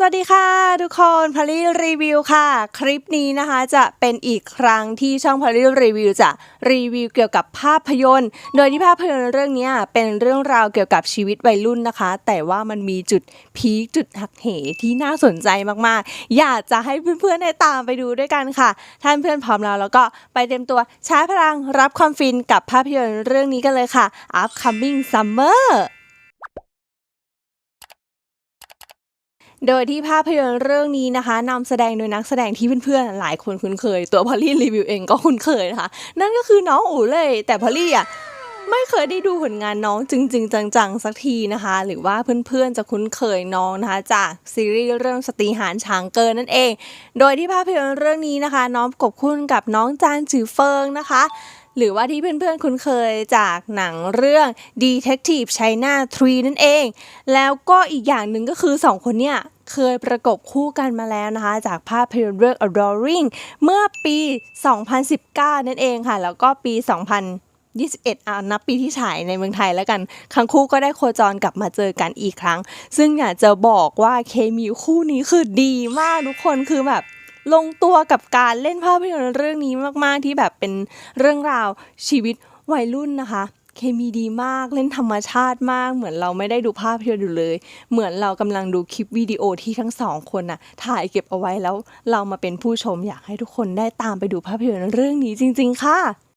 สวัสดีค่ะทุกคนพาริรีวิวค่ะ คลิปนี้นะคะจะเป็นอีกครั้งที่ช่องพาริรีวิวจะรีวิวเกี่ยวกับภาพยนตร์ โดยที่ภาพยนตร์เรื่องนี้เป็นเรื่องราวเกี่ยวกับชีวิตวัยรุ่นนะคะ แต่ว่ามันมีจุดพีคจุดหักเหที่น่าสนใจมากๆ อยากจะให้เพื่อนๆได้ตามไปดูด้วยกันค่ะ ท่านเพื่อนพร้อมแล้วแล้วก็ไปเต็มตัวใช้พลังรับความฟินกับภาพยนตร์เรื่องนี้กันเลยค่ะ Upcoming Summer โดยที่ภาพยนตร์เรื่องนี้นะคะนำแสดงโดยนักแสดงที่เพื่อนๆหลายคนคุ้นเคย ตัวพอลลี่รีวิวเองก็คุ้นเคยนะคะ นั่นก็คือน้องอู๋เลย แต่พอลลี่อะไม่เคยได้ดูผลงานน้องจริง ๆ จังๆ สักทีนะคะ หรือว่าเพื่อนๆจะคุ้นเคยน้องนะคะ จากซีรีส์เรื่องสตรีหานช้างเกินนั่นเอง โดยที่ภาพยนตร์เรื่องนี้นะคะ น้องกบคุ้นกับน้องจานจือเฟิงนะคะ หรือว่าที่เพื่อนๆ คุ้นเคยจากหนังเรื่อง Detective China 3 นั่นเอง แล้วก็อีกอย่างหนึ่งก็คือ 2 คนเนี่ยเคยประกบคู่กันมาแล้วนะคะ จากภาพยนตร์เรื่อง Adoring เมื่อปี 2019 นั่นเองค่ะ แล้วก็ปี 2021อ่านับปีที่ฉายในเมืองไทยแล้วกันทั้งคู่ก็ได้โคจรกลับมาเจอกันอีกครั้ง ซึ่งอยากจะบอกว่าเคมีคู่นี้คือดีมากทุกคนคือแบบ ลงตัวกับการเล่นภาพยนตร์เรื่องนี้มาก ๆ ที่แบบเป็นเรื่องราวชีวิตวัยรุ่นนะคะ เคมีดีมากเล่นธรรมชาติมาก เหมือนเราไม่ได้ดูภาพยนตร์อยู่เลย เหมือนเรากำลังดูคลิปวิดีโอที่ทั้งสองคนน่ะถ่ายเก็บเอาไว้แล้วเรามาเป็นผู้ชมอยากให้ทุกคนได้ตามไปดูภาพยนตร์เรื่องนี้จริง ๆ ค่ะ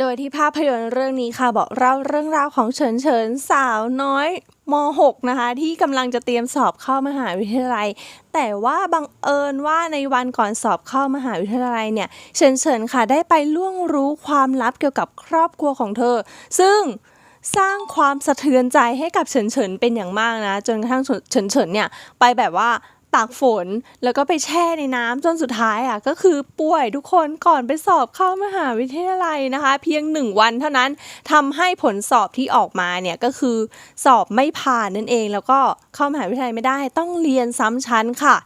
โดยที่ภาพยนตร์เรื่องนี้ค่ะบอกเล่าเรื่องราวของเฉินเฉินสาวน้อยม .6 นะคะ ที่กำลังจะเตรียมสอบเข้ามหาวิทยาลัย แต่ว่าบังเอิญว่าในวันก่อนสอบเข้ามหาวิทยาลัยเนี่ยเฉินเฉินค่ะได้ไปล่วงรู้ความลับเกี่ยวกับครอบครัวของเธอ ซึ่งสร้างความสะเทือนใจให้กับเฉินเฉินเป็นอย่างมากนะ จนกระทั่งเฉินเฉินเนี่ยไปแบบว่า ตากฝน แล้วก็ไปแช่ในน้ำจนสุดท้ายอะก็คือป่วยทุกคนก่อนไปสอบเข้ามหาวิทยาลัยนะคะ เพียงหนึ่งวันเท่านั้นทำให้ผลสอบที่ออกมาเนี่ยก็คือสอบไม่ผ่านนั่นเอง แล้วก็เข้ามหาวิทยาลัยไม่ได้ต้องเรียนซ้ำชั้นค่ะ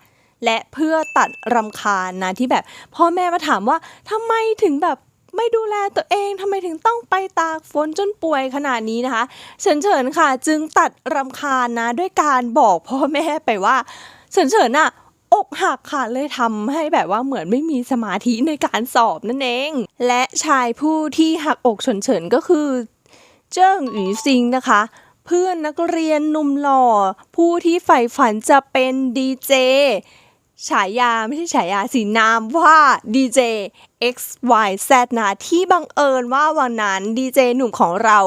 และเพื่อตัดรำคาญนะที่แบบ พ่อแม่มาถามว่าทำไมถึงแบบไม่ดูแลตัวเองทำไมถึงต้องไปตากฝนจนป่วยขนาดนี้นะคะ เฉินเฉินค่ะ จึงตัดรำคาญนะด้วยการบอกพ่อแม่ไปว่า เฉินเฉินอะอกหักค่ะเลยทำให้แบบว่าเหมือนไม่มีสมาธิในการสอบนั่นเอง และชายผู้ที่หักอกเฉินเฉินก็คือ เจิ้งหยูซิงนะคะ เพื่อนนักเรียนหนุ่มหล่อ ผู้ที่ใฝ่ฝันจะเป็นดีเจ ฉายาไม่ใช่ฉายาสีนามว่าดีเจ XYZ นะที่บังเอิญว่าวันนั้นดีเจหนุ่มของเรา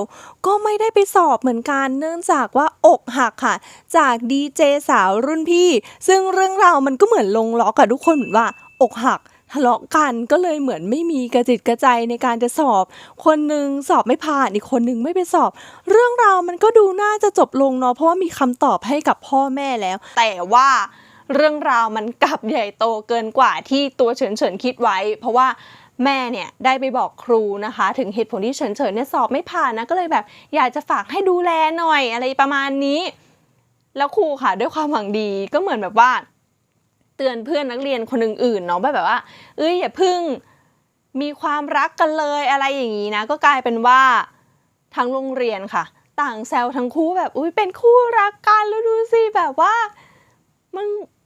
ก็ไม่ได้ไปสอบเหมือนกันเนื่องจากว่าอกหักค่ะ จากดีเจสาวรุ่นพี่ ซึ่งเรื่องราวมันก็เหมือนลงล็อกกับทุกคนเหมือนว่าอกหักทะเลาะกันก็เลยเหมือนไม่มีกระจิตกระใจในการจะสอบ คนหนึ่งสอบไม่ผ่านอีกคนหนึ่งไม่ไปสอบ เรื่องราวมันก็ดูน่าจะจบลงเนาะเพราะว่ามีคำตอบให้กับพ่อแม่แล้ว แต่ว่า เรื่องราวมันกลับใหญ่โตเกินกว่าที่ตัวเฉินเฉินคิดไว้ เพราะว่าแม่เนี่ยได้ไปบอกครูนะคะ ถึงเหตุผลที่เฉินเฉินเนี่ยสอบไม่ผ่านนะก็เลยแบบอยากจะฝากให้ดูแลหน่อยอะไรประมาณนี้ แล้วครูค่ะด้วยความหวังดีก็เหมือนแบบว่า เตือนเพื่อนนักเรียนคนอื่นๆเนาะแบบว่า เอ้ยอย่าพึ่งมีความรักกันเลยอะไรอย่างนี้นะ ก็กลายเป็นว่าทั้งโรงเรียนค่ะ ต่างแซวทั้งคู่แบบอุ้ยเป็นคู่รักกันแล้วดูสิแบบว่า มัน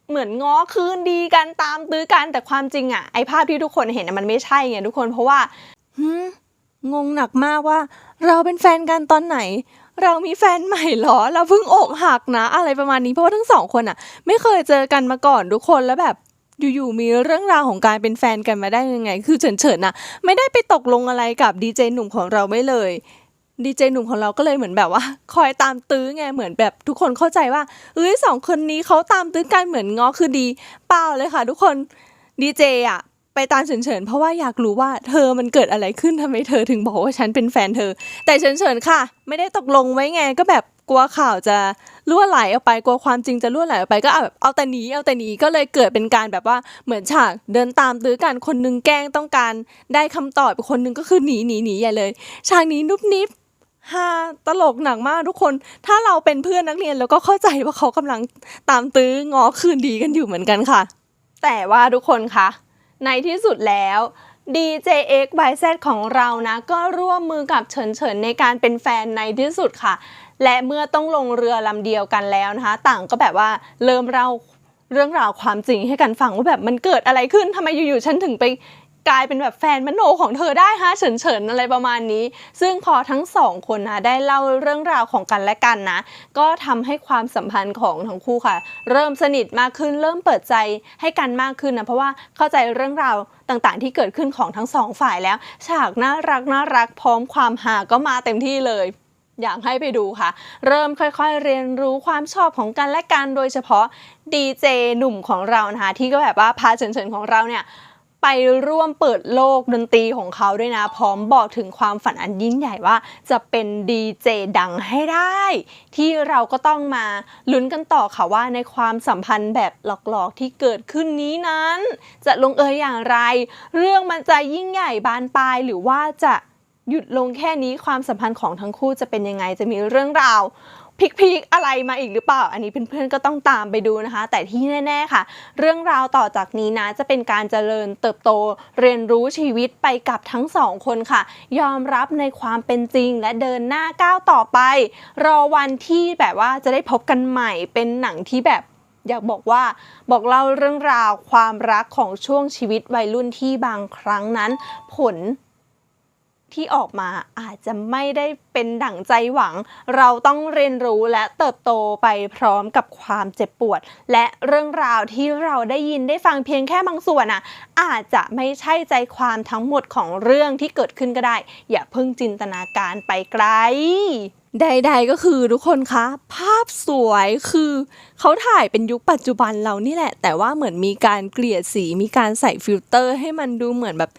เหมือนง้อคืนดีกันตามตื้อกันแต่ความจริงอะไอภาพที่ทุกคนเห็นมันไม่ใช่ไงทุกคนเพราะว่าหืงงหนักมากว่า เราเป็นแฟนกันตอนไหน เรามีแฟนใหม่เหรอ เราเพิ่งอกหักนะ อะไรประมาณนี้เพราะว่าทั้งสองคนอะไม่เคยเจอกันมาก่อนทุกคนแล้วแบบอยู่ๆมีเรื่องราวของการเป็นแฟนกันมาได้ยังไง คือเฉินๆน่ะไม่ได้ไปตกลงอะไรกับดีเจหนุ่มของเราไม่เลย ดีเจหนุ่มของเราก็เลยเหมือนแบบว่า คอยตามตื้อไงเหมือนแบบทุกคนเข้าใจว่าเอ้ยสองคนนี้เขาตามตื้อกันเหมือนง้อคือดีเปล่าเลยค่ะ ทุกคนดีเจอะไปตามเฉินเฉินเพราะว่าอยากรู้ว่าเธอมันเกิดอะไรขึ้นทำไมเธอถึงบอกว่าฉันเป็นแฟนเธอ แต่เฉินเฉินค่ะ ไม่ได้ตกลงไว้ไงก็แบบกลัวข่าวจะล่วไหลออกไปกลัวความจริงจะล่วไหลออกไปก็เอาแบบเอาแต่หนีเอาแต่หนีก็เลยเกิดเป็นการแบบว่าเหมือนฉากเดินตามตื้อกันคนหนึงแกล้งต้องการได้คำตอบคนหนึงก็คือหนีหนีหนีใหญ่เลย ฉากนี้นุบนิบ ฮาตลกหนักมากทุกคน ถ้าเราเป็นเพื่อนนักเรียนแล้วก็เข้าใจว่าเขากำลังตามตื้องอคืนดีกันอยู่เหมือนกันค่ะ แต่ว่าทุกคนคะในที่สุดแล้ว DJX by Z ของเรานะ ก็ร่วมมือกับเฉินเฉินในการเป็นแฟนในที่สุดค่ะ และเมื่อต้องลงเรือลำเดียวกันแล้วนะคะ ต่างก็แบบว่าเริ่มเล่าเรื่องราวความจริงให้กันฟังว่าแบบมันเกิดอะไรขึ้นทำไมอยู่ๆฉันถึงไป กลายเป็นแบบแฟนมโนของเธอได้ฮะเฉินเฉินอะไรประมาณนี้ ซึ่งพอทั้งสองคนนะได้เล่าเรื่องราวของกันและกันนะ ก็ทำให้ความสัมพันธ์ของทั้งคู่ค่ะ เริ่มสนิทมากขึ้นเริ่มเปิดใจให้กันมากขึ้นนะเพราะว่าเข้าใจเรื่องราวต่างๆ ที่เกิดขึ้นของทั้งสองฝ่ายแล้ว ฉากน่ารักน่ารักพร้อมความหาก็มาเต็มที่เลยอยากให้ไปดูค่ะ เริ่มค่อยๆเรียนรู้ความชอบของกันและกันโดยเฉพาะดีเจหนุ่มของเรานะคะที่ก็แบบว่าพาเฉินๆของเราเนี่ย ไปร่วมเปิดโลกดนตรีของเขาด้วยนะ พร้อมบอกถึงความฝันอันยิ่งใหญ่ว่า จะเป็นดีเจดังให้ได้ ที่เราก็ต้องมาลุ้นกันต่อค่ะว่าในความสัมพันธ์แบบหลอกๆที่เกิดขึ้นนี้นั้น จะลงเอยอย่างไร เรื่องมันจะยิ่งใหญ่บานปลายหรือว่าจะหยุดลงแค่นี้ความสัมพันธ์ของทั้งคู่จะเป็นยังไงจะมีเรื่องราว พิกๆอะไรมาอีกหรือเปล่า อันนี้เพื่อนๆก็ต้องตามไปดูนะคะ แต่ที่แน่ๆค่ะ เรื่องราวต่อจากนี้นะจะเป็นการเจริญเติบโต เรียนรู้ชีวิตไปกับทั้งสองคนค่ะ ยอมรับในความเป็นจริงและเดินหน้าก้าวต่อไป รอวันที่แบบว่าจะได้พบกันใหม่เป็นหนังที่แบบอยากบอกว่าบอกเล่าเรื่องราวความรักของช่วงชีวิตวัยรุ่นที่บางครั้งนั้น ผล ที่ออกมาอาจจะไม่ได้เป็นดั่งใจหวัง เราต้องเรียนรู้และเติบโตไปพร้อมกับความเจ็บปวด และเรื่องราวที่เราได้ยินได้ฟังเพียงแค่บางส่วนอะอาจจะไม่ใช่ใจความทั้งหมดของเรื่องที่เกิดขึ้นก็ได้ อย่าเพิ่งจินตนาการไปไกลใดๆก็คือทุกคนคะ ภาพสวยคือเขาถ่ายเป็นยุคปัจจุบันเรานี่แหละ แต่ว่าเหมือนมีการเกลี่ยสีมีการใส่ฟิลเตอร์ให้มันดูเหมือนแบบ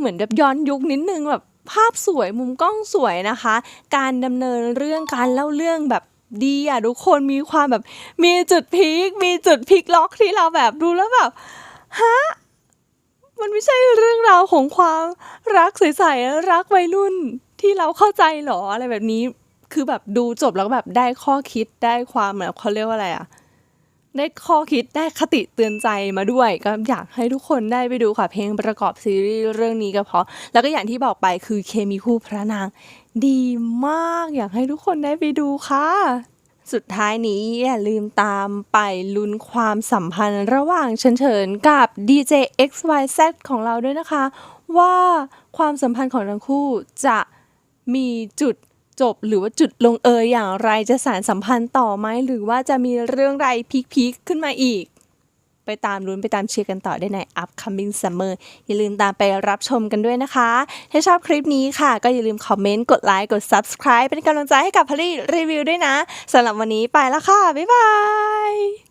เหมือนแบบย้อนยุคนิดนึงแบบภาพสวยมุมกล้องสวยนะคะ การดำเนินเรื่องการเล่าเรื่องแบบดีอะทุกคนมีความแบบ มีจุดพีคมีจุดพลิกล็อกที่เราแบบดูแล้วแบบฮะมันไม่ใช่เรื่องราวของความรักใสๆรักวัยรุ่นที่เราเข้าใจหรออะไรแบบนี้ คือแบบดูจบแล้วแบบได้ข้อคิดได้ความแบบเขาเรียกว่าอะไรอะ ได้ข้อคิดได้คติเตือนใจมาด้วย ก็อยากให้ทุกคนได้ไปดูค่ะเพลงประกอบซีรีส์เรื่องนี้ก็เพราะ แล้วก็อย่างที่บอกไปคือเคมีคู่พระนาง ดีมากอยากให้ทุกคนได้ไปดูค่ะ สุดท้ายนี้อย่าลืมตามไปลุ้นความสัมพันธ์ระหว่างเฉินเฉินกับ DJ XYZ ของเราด้วยนะคะ ว่าความสัมพันธ์ของทั้งคู่จะมีจุด จบ หรือว่าจุดลงเอยอย่างไรจะสารสัมพันธ์ต่อไหมหรือว่าจะมีเรื่องไรพีคๆขึ้นมาอีก ไปตามลุ้นไปตามเชียร์กันต่อได้ใน upcoming summer อย่าลืมตามไปรับชมกันด้วยนะคะ ถ้าชอบคลิปนี้ค่ะ ก็อย่าลืมคอมเมนต์ กดไลค์ กด subscribe เป็นกำลังใจให้กับพลีรีวิวด้วยนะสำหรับวันนี้ไปแล้วค่ะ บ๊ายบาย